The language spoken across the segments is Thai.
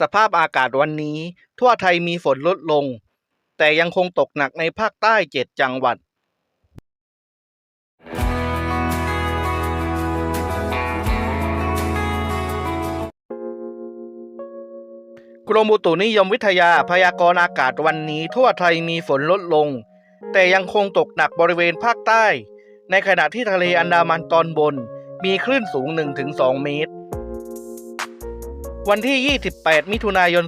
สภาพอากาศวันนี้ ทั่วไทยมีฝนลดลง แต่ยังคงตกหนักในภาคใต้เจ็ดจังหวัด กรมอุตุนิยมวิทยาพยากรณ์อากาศวันนี้ทั่วไทยมีฝนลดลง แต่ยังคงตกหนักบริเวณภาคใต้ ในขณะที่ทะเลอันดามันตอนบน มีคลื่นสูง 1-2 เมตร วันที่ 28 มิถุนายน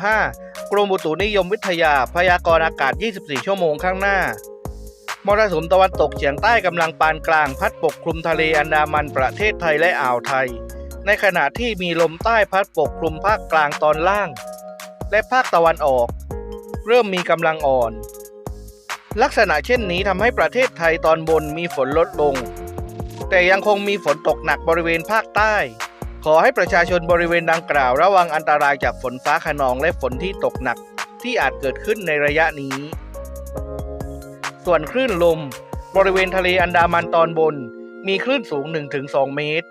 2565 กรมอุตุนิยมวิทยาพยากรณ์อากาศ 24 ชั่วโมงข้างหน้ามรสุมตะวันตกเฉียงใต้กำลังปานกลางพัดปกคลุมทะเลอันดามันประเทศไทยและอ่าวไทย ในขณะที่มีลมใต้พัดปกคลุมภาคกลางตอนล่าง และภาคตะวันออก เริ่มมีกำลังอ่อน ลักษณะเช่นนี้ทำให้ประเทศไทยตอนบนมีฝนลดลง แต่ยังคงมีฝนตกหนักบริเวณภาคใต้ อให้ประชาชนบริเวณดังกล่าว ระวังอันตรายจากฝนฟ้าขนองและฝนที่ตกหนักที่อาจเกิดขึ้นในระยะนี้ ส่วนคลื่นลม บริเวณทะเลอันดามันตอนบน มีคลื่นสูง 1-2 เมตร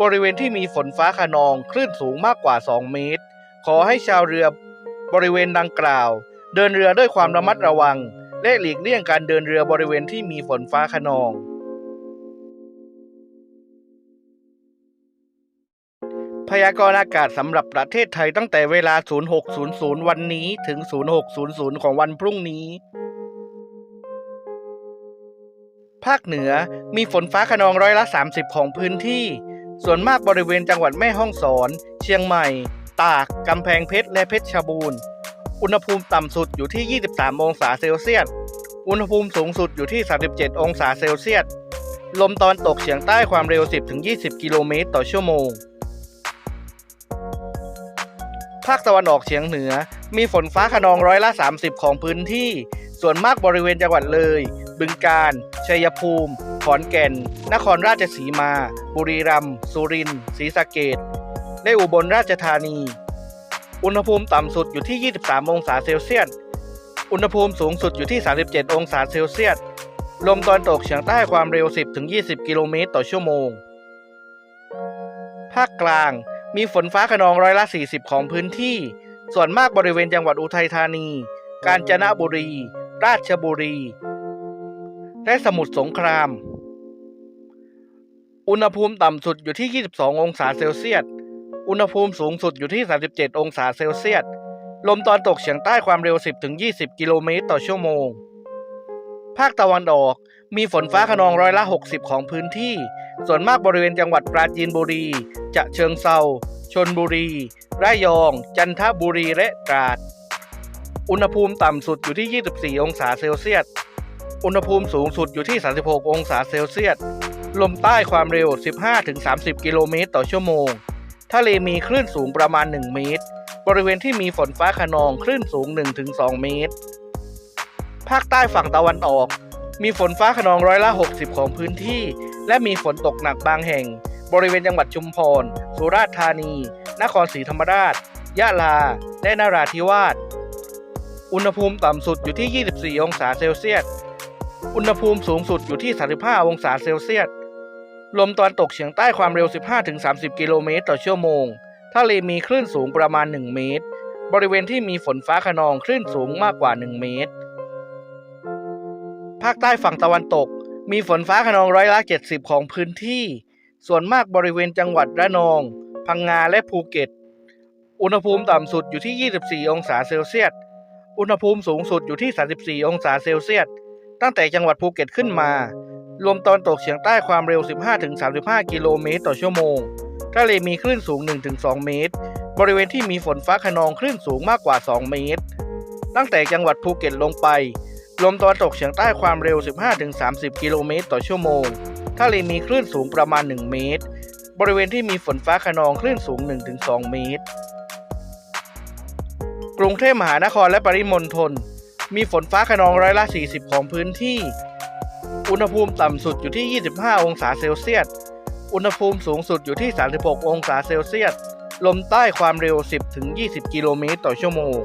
บริเวณที่มีฝนฟ้าขนองคลื่นสูงมากกว่า 2 เมตร ขอให้ชาวเรือบริเวณดังกล่าว เดินเรือด้วยความระมัดระวัง และหลีกเลี่ยงการเดินเรือบริเวณที่มีฝนฟ้าขนอง พยากรณ์อากาศสำหรับประเทศไทยตั้งแต่เวลา 0600 วันนี้ถึง 0600 ของวันพรุ่งนี้ ภาคเหนือมีฝนฟ้าขนองร้อยละ 30 ของพื้นที่ ส่วนมากบริเวณจังหวัดแม่ฮ่องสอน เชียงใหม่ ตาก กำแพงเพชร และเพชรบูรณ์ อุณหภูมิต่ำสุดอยู่ที่ 23 องศาเซลเซียส อุณหภูมิสูงสุดอยู่ที่ 37 องศาเซลเซียส ลมตอนตกเฉียงใต้ความเร็ว 10-20 กิโลเมตรต่อชั่วโมง ภาคตะวันออกเฉียงเหนือ มีฝนฟ้าขนองร้อยละ 30 ของพื้นที่ ส่วนมากบริเวณจังหวัดเลย บึงกาฬ ชัยภูมิ ขอนแก่น นครราชสีมา บุรีรัมย์ สุรินทร์ ศรีสะเกษและอุบลราชธานี อุณหภูมิต่ำสุดอยู่ที่ 23 องศาเซลเซียส อุณหภูมิสูงสุดอยู่ที่ 37 องศาเซลเซียส ลมตอนตกเฉียงใต้ความเร็ว 10-20 กิโลเมตรต่อชั่วโมง ภาคกลาง มีฝนฟ้าขนองร้อยละ 40 ของพื้นที่ ส่วนมากบริเวณจังหวัดอุทัยธานี กาญจนบุรี ราชบุรี และสมุทรสงคราม อุณหภูมิต่ำสุดอยู่ที่ 22 องศาเซลเซียส อุณหภูมิสูงสุดอยู่ที่ 37 องศาเซลเซียส ลมตอนตกเฉียงใต้ความเร็ว 10-20 กิโลเมตรต่อชั่วโมง ภาคตะวันออก มีฝนฟ้าขนองร้อยละ 60 ของพื้นที่ ส่วนมากบริเวณจังหวัดปราจีนบุรี จะเชิงเซาชนบุรี ระยอง จันทบุรี และตราด อุณหภูมิต่ำสุดอยู่ที่ 24 องศาเซลเซียส อุณหภูมิสูงสุดอยู่ที่ 36 องศาเซลเซียส ลมใต้ความเร็ว 15-30 กิโลเมตรต่อชั่วโมง ทะเลมีคลื่นสูงประมาณ 1 เมตร บริเวณที่มีฝนฟ้าขนองคลื่นสูง 1-2 เมตร ภาคใต้ฝั่งตะวันออก มีฝนฟ้าขนองร้อยละ 60 ของพื้นที่ และมีฝนตกหนักบางแห่ง บริเวณจังหวัดชุมพร สุราษฎร์ธานี นครศรีธรรมราช ยะลา และนราธิวาส อุณหภูมิต่ำสุดอยู่ที่ 24 องศาเซลเซียส อุณหภูมิสูงสุดอยู่ที่ 35 องศาเซลเซียส ลมตะวันตกเฉียงใต้ความเร็ว 15-30 กิโลเมตรต่อชั่วโมง ทะเลมีคลื่นสูงประมาณ 1 เมตร บริเวณที่มีฝนฟ้าขนองคลื่นสูงมากกว่า 1 เมตร ภาคใต้ฝั่งตะวันตก มีฝนฟ้าขนองร้อยละ 70 ของพื้นที่ ส่วนมากบริเวณจังหวัดระนอง พังงาและภูเก็ต อุณหภูมิต่ำสุดอยู่ที่ 24 องศาเซลเซียส อุณหภูมิสูงสุดอยู่ที่ 34 องศาเซลเซียส ตั้งแต่จังหวัดภูเก็ตขึ้นมาลมตะวันตกเฉียงใต้ความเร็ว 15-35 กิโลเมตรต่อชั่วโมง ทะเลมีคลื่นสูง 1-2 เมตร บริเวณที่มีฝนฟ้าขนองคลื่นสูงมากกว่า 2 เมตร ตั้งแต่จังหวัดภูเก็ตลงไป ลมตะวันตกเฉียงใต้ความเร็ว 15-30 กิโลเมตรต่อชั่วโมง ทะเลมีคลื่นสูงประมาณ 1 เมตร บริเวณที่มีฝนฟ้าขนองคลื่นสูง 1-2 เมตร กรุงเทพมหานครและปริมณฑล มีฝนฟ้าขนองร้อยละ 40 ของพื้นที่ อุณหภูมิต่ำสุดอยู่ที่ 25 องศาเซลเซียส อุณหภูมิสูงสุดอยู่ที่ 36 องศาเซลเซียส ลมใต้ความเร็ว 10-20 กิโลเมตรต่อชั่วโมง